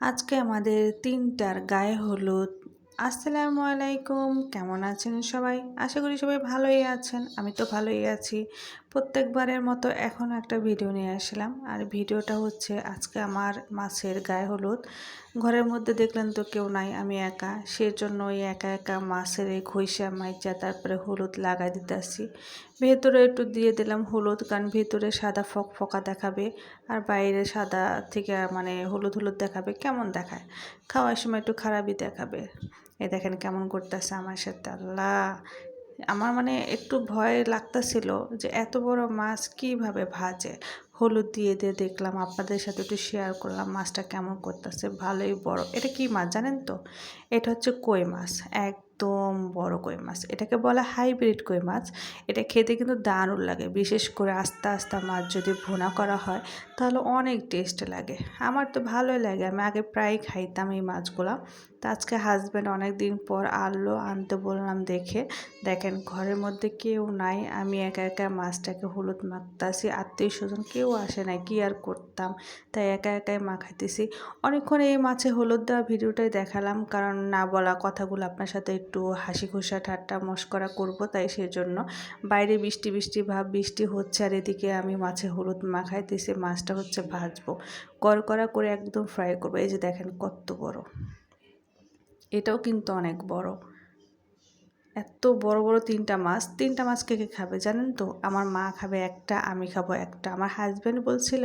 আজকে আমাদের তিনটার গায়ে হলুদ। আসসালামু আলাইকুম। কেমন আছেন সবাই? আশা করি সবাই ভালোই আছেন। আমি তো ভালোই আছি। প্রত্যেকবারের মতো এখন একটা ভিডিও নিয়ে আসলাম। আর ভিডিওটা হচ্ছে আজকে আমার মাছের গায়ে হলুদ। ঘরের মধ্যে দেখলেন তো কেউ নাই, আমি একা। সেজন্য ওই একা একা মাছের এই খইসা মাইচা, তারপরে হলুদ লাগাই দিতে আসি ভেতরে একটু দিয়ে দিলাম হলুদ, কারণ ভেতরে সাদা ফক ফকা দেখাবে আর বাইরে সাদা থেকে মানে হলুদ হলুদ দেখাবে, কেমন দেখায়? খাওয়ার সময় একটু খারাপই দেখাবে। এ দেখেন কেমন করতেছে আমার সাথে। আল্লাহ! আমার মানে একটু ভয় লাগতেছিল যে এত বড় মাছ কীভাবে ভাজে? হলুদ দিয়ে দিয়ে দেখলাম, আপনাদের সাথে একটু শেয়ার করলাম মাছটা কেমন করতেছে, ভালোই বড়। এটা কি মাছ জানেন তো? এটা হচ্ছে কই মাছ একদম বড় কই মাছ। এটাকে বলা হাইব্রিড কই মাছ। এটা খেতে কিন্তু দারুণ লাগে। বিশেষ করে আস্তে আস্তে মাছ যদি ভুনা করা হয়, তাহলে অনেক টেস্ট লাগে। আমার তো ভালোই লাগে। আমি আগে প্রায় খাইতাম এই মাছগুলো। তো আজকে হাজব্যান্ড অনেক দিন পর আনলো, আনতে বললাম, দেখে, দেখেন ঘরের মধ্যে কেউ নাই। আমি একা একা মাছটাকে হলুদ মাখতাছি। আত্মীয় স্বজন কেউ আসে নাই। কি আর করতাম? তাই একা একাই মাখাইতেছি অনেকক্ষণ এই মাছে হলুদ দেওয়া ভিডিওটাই দেখালাম। কারণ না বলা কথাগুলো আপনার সাথে একটু হাসি খুশা ঠাট্টা মস্করা করব তাই সেজন্য। বাইরে বৃষ্টি বৃষ্টি, ভাব, বৃষ্টি হচ্ছে আর এদিকে আমি মাছে হলুদ মাখাইতেছি, মাছটা হচ্ছে ভাজবো। কড়কড়া করে একদম ফ্রাই করব। এই যে দেখেন কত বড়। এটাও কিন্তু অনেক বড়। এত বড় বড় তিনটা মাছ তিনটা মাছ কে কে খাবে জানেন তো? আমার মা খাবে একটা আমি খাব একটা। আমার হাজব্যান্ড বলছিল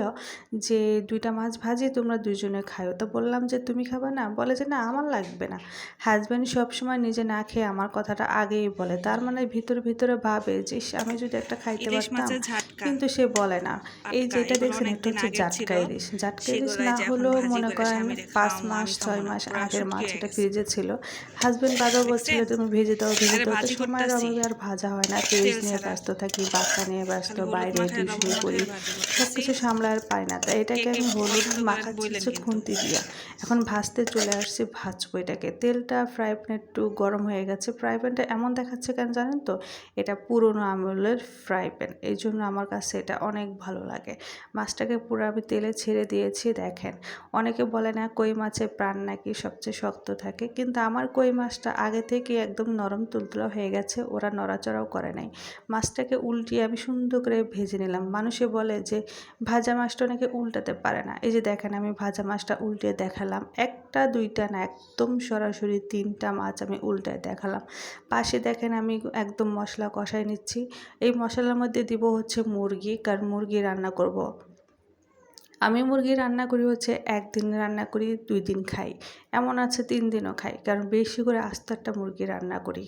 যে দুইটা মাছ ভাজি তোমরা দুজনে খায়ো। তো বললাম যে তুমি খাবে না? বলে যে না আমার লাগবে না। হাজব্যান্ড সবসময় নিজে না খেয়ে আমার কথাটা আগেই বলে। তার মানে ভিতরে ভিতরে ভাবে যে আমি যদি একটা খাইতে পারতাম কিন্তু সে বলে না। এই যেটা দেখছেন এটা হচ্ছে জাটকা। ইলিশ। জাটকা ইলিশ না হলেও মনে করেন পাঁচ মাস ছয় মাস আগের মাছ এটা। ফ্রিজে ছিল। হাজবেন্ড বারবার বলছিল তুমি ভেজে দাও ভেজে দাও। তো সময়ের অভাবে আর ভাজা হয় না। পেঁয়াজ নিয়ে ব্যস্ত থাকি বাচ্চা নিয়ে ব্যস্ত বাইরে টিউশনি করি। সব কিছু সামলায় আর পাই না। তাই এটাকে আমি হলুদ মাখাচ্ছি হচ্ছে খুন্তি দিয়া। এখন ভাজতে চলে আসছি ভাজবো এটাকে। তেলটা ফ্রাই প্যানে একটু গরম হয়ে গেছে। ফ্রাই প্যানটা এমন দেখাচ্ছে কেন জানেন তো? এটা পুরনো আমলের ফ্রাই প্যান এই জন্য আমার কাছে এটা অনেক ভালো লাগে। মাছটাকে পুরো আমি তেলে ছেড়ে দিয়েছি, দেখেন। অনেকে বলে না কই মাছের প্রাণ নাকি সবচেয়ে শক্ত থাকে, কিন্তু আমার কই মাছটা আগে থেকে একদম নরম তুলতুলা হয়ে গেছে, ওরা নড়াচড়াও করে নাই। মাছটাকে উল্টিয়ে আমি সুন্দর করে ভেজে নিলাম। মানুষে বলে যে, ভাজা মাছটা নাকি উল্টাতে পারে না। এই যে দেখেন, আমি ভাজা মাছটা উল্টে দেখালাম। একটা, দুইটা না, একদম সরাসরি তিনটা মাছ আমি উল্টে দেখালাম। পাশে দেখেন, আমি একদম মশলা কষাই নিচ্ছি। এই মশলার মধ্যে দিব হচ্ছে মুরগি কারণ মুরগি রান্না করব। আমি মুরগি রান্না করি হচ্ছে একদিন রান্না করি, দুই দিন খাই এমন আছে তিন দিনও খাই, কারণ বেশি করে আস্ত একটা মুরগি রান্না করি